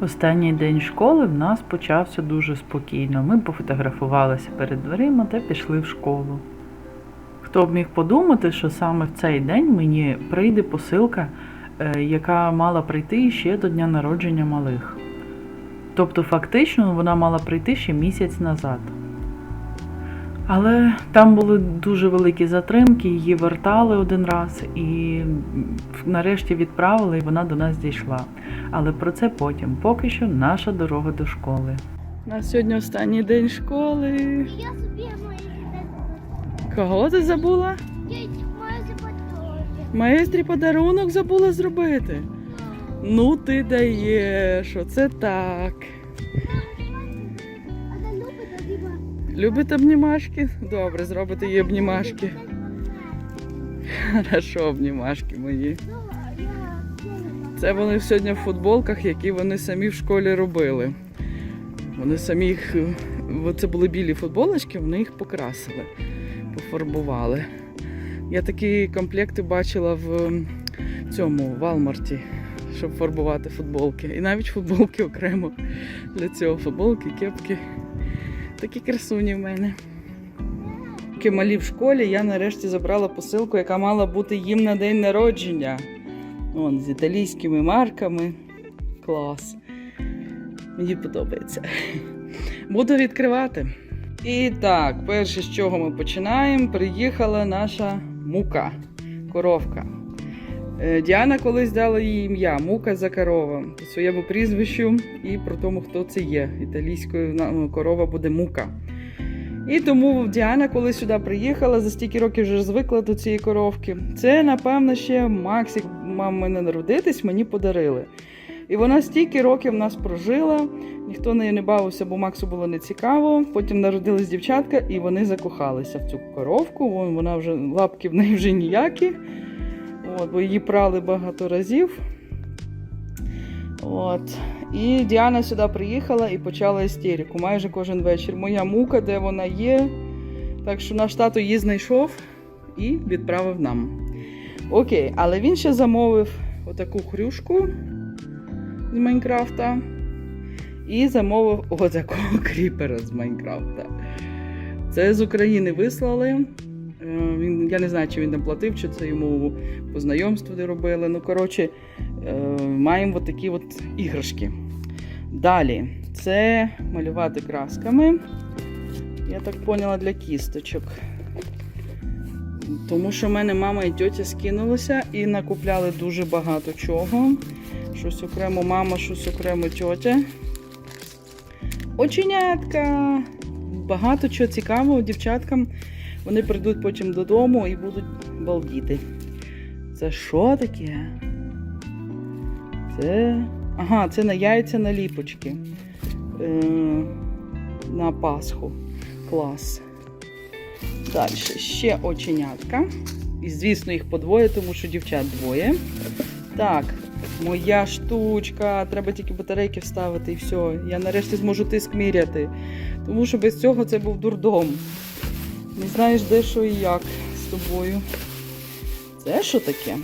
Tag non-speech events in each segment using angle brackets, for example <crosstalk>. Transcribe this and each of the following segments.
Останній день школи в нас почався дуже спокійно. Ми пофотографувалися перед дверима та пішли в школу. Хто б міг подумати, що саме в цей день мені прийде посилка, е, яка мала прийти ще до дня народження малих. Тобто, фактично, вона мала прийти ще місяць назад. Але там були дуже великі затримки, її вертали один раз і нарешті відправили, і вона до нас дійшла. Але про це потім. Поки що наша дорога до школи. У нас сьогодні останній день школи. Я собі маю Кого ти забула? Майстрі подарунок забула зробити. Ну ти даєш, оце так. Любите обнімашки? Добре, зробите їй обнімашки. Хорошо, обнімашки мої. Це вони сьогодні в футболках, які вони самі в школі робили. Вони самі їх. е, Це були білі футболочки, вони їх покрасили, пофарбували. Я такі комплекти бачила в цьому Валмарті, щоб фарбувати футболки. І навіть футболки окремо для цього. Футболки, кепки. Такі красуні в мене. Поки малі в школі, я нарешті забрала посилку, яка мала бути їм на день народження. Вон, з італійськими марками. Клас. Мені подобається. Буду відкривати. І так, перше, з чого ми починаємо, приїхала наша мука, коровка. Е, Діана колись дала їй ім'я Мука за корова по своєму прізвищу і про тому, хто це є. Італійською ну, корова буде мука. І тому Діана, коли сюди приїхала, за стільки років вже звикла до цієї коровки. Це, напевно, ще Максик мав мене народитись, мені подарили. І вона стільки років нас прожила, ніхто нею не бавився, бо Максу було не цікаво. Потім народились дівчатка, і вони закохалися в цю коровку. Вона вже лапки в неї вже ніякі. От, бо її прали багато разів. От. І Діана сюди приїхала і почала істерику майже кожен вечір. Моя мука, де вона є. Так що наш тато її знайшов і відправив нам. Окей, але він ще замовив отаку хрюшку з Майнкрафта. І замовив отакого кріпера з Майнкрафта. Це з України вислали. Е, Він, я не знаю, чи він там платив, чи це йому по знайомству робили. Ну, коротше, е, маємо от такі от іграшки. Далі, це малювати красками. Я так поняла для кісточок. Тому що в мене мама і тьотя скинулися і накупляли дуже багато чого. Щось окремо мама, щось окремо тьотя. Оченятка! Багато чого цікавого дівчаткам. Вони прийдуть потім додому і будуть балдіти. Це що таке? Це. Ага, це на яйця наліпочки. Е, на Пасху. Клас. Далі ще оченятка. І, звісно, їх подвоє, тому що дівчат двоє. Так, моя штучка. Треба тільки батарейки вставити і все. Я нарешті зможу тиск міряти. Тому що без цього це був дурдом. Не знаєш, де що і як з тобою. Це що таке?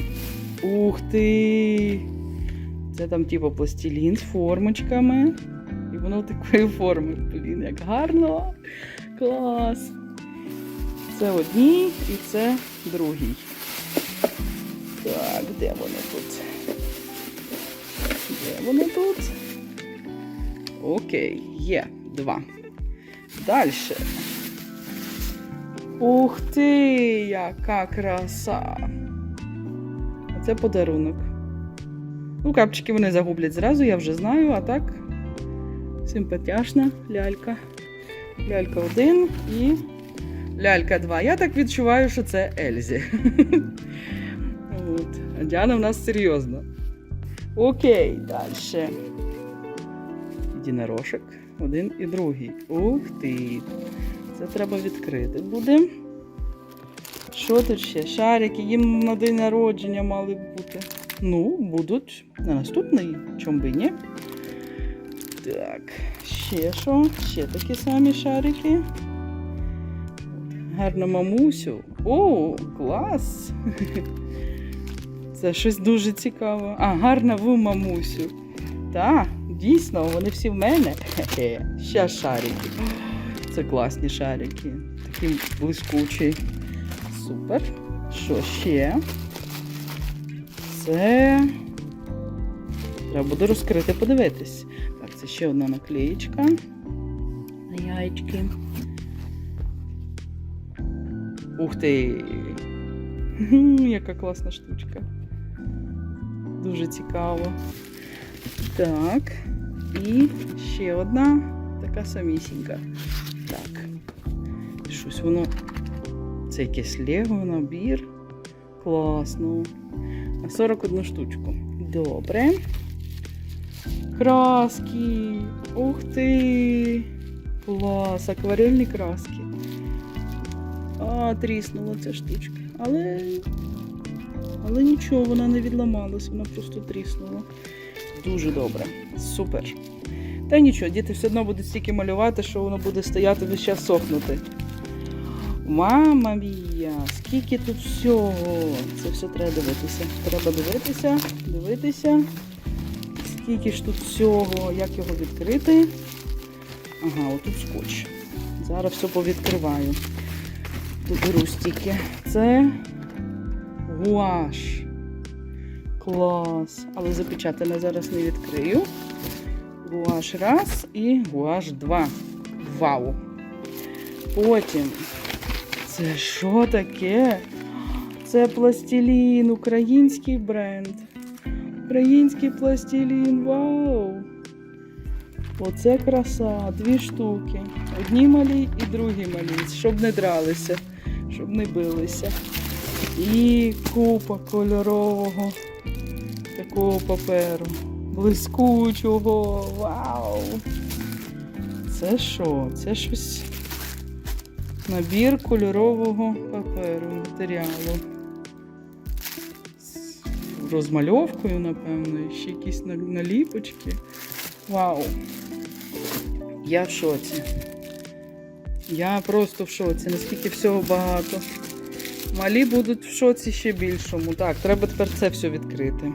Ух ти! Це там, типу, пластилін з формочками. І воно такої форми. Блін, як гарно. Клас. Це одній і це другий. Так, де вони тут? Де вони тут? Окей, є два. Далі. Ух ти, яка краса! А це подарунок. Ну, капчики вони загублять зразу, я вже знаю, а так симпатяшна лялька. Лялька 1 і лялька 2. Я так відчуваю, що це Ельзі. <laughs> От. А Діана в нас серйозно. Окей, далі. Єдинорожок. Один і другий. Ух ти. Це треба відкрити буде. Що тут ще? Шарики, їм на день народження мали бути. Ну, будуть на наступний, чом би ні. Так, ще що? Ще такі самі шарики. Гарна мамусю. О, клас! Це щось дуже цікаве. А, гарна в мамусю. Так, дійсно, вони всі в мене. Ще шарики. Це класні шарики. Такі блискучі. Супер. Що ще? Це. Треба буде розкрити, подивитись. Так, це ще одна наклеєчка. На яєчки. Ух ти! Яка класна штучка. Дуже цікаво. Так. І ще одна така самісінька. Щось воно. Це якесь лего, набір. Класно. На 41 штучку. Добре. Краски. Ух ти! Клас! Акварельні краски. А, тріснула ця штучка. Але. Але нічого, вона не відламалась, вона просто тріснула. Дуже добре. Супер. Та нічого, діти все одно будуть стільки малювати, що воно буде стояти весь час сохнути. Мама мія, скільки тут всього. Це все треба дивитися. Треба дивитися, дивитися. Скільки ж тут всього, як його відкрити. Ага, отут скотч. Зараз все повідкриваю. Доберу стільки. Це гуаш. Клас. Але запечатане зараз не відкрию. Гуаш раз і гуаш два. Вау. Потім. Це що таке? Це пластилін, український бренд. Український пластилін. Вау! Оце краса, дві штуки. Одні малі і другі малі, щоб не дралися, щоб не билися. І купа кольорового такого паперу. Блискучого. Вау! Це що? Це щось. Набір кольорового паперу, матеріалу. З розмальовкою, напевно, і ще якісь наліпочки. Вау! Я в шоці. Я просто в шоці, наскільки всього багато. Малі будуть в шоці ще більшому. Так, треба тепер це все відкрити.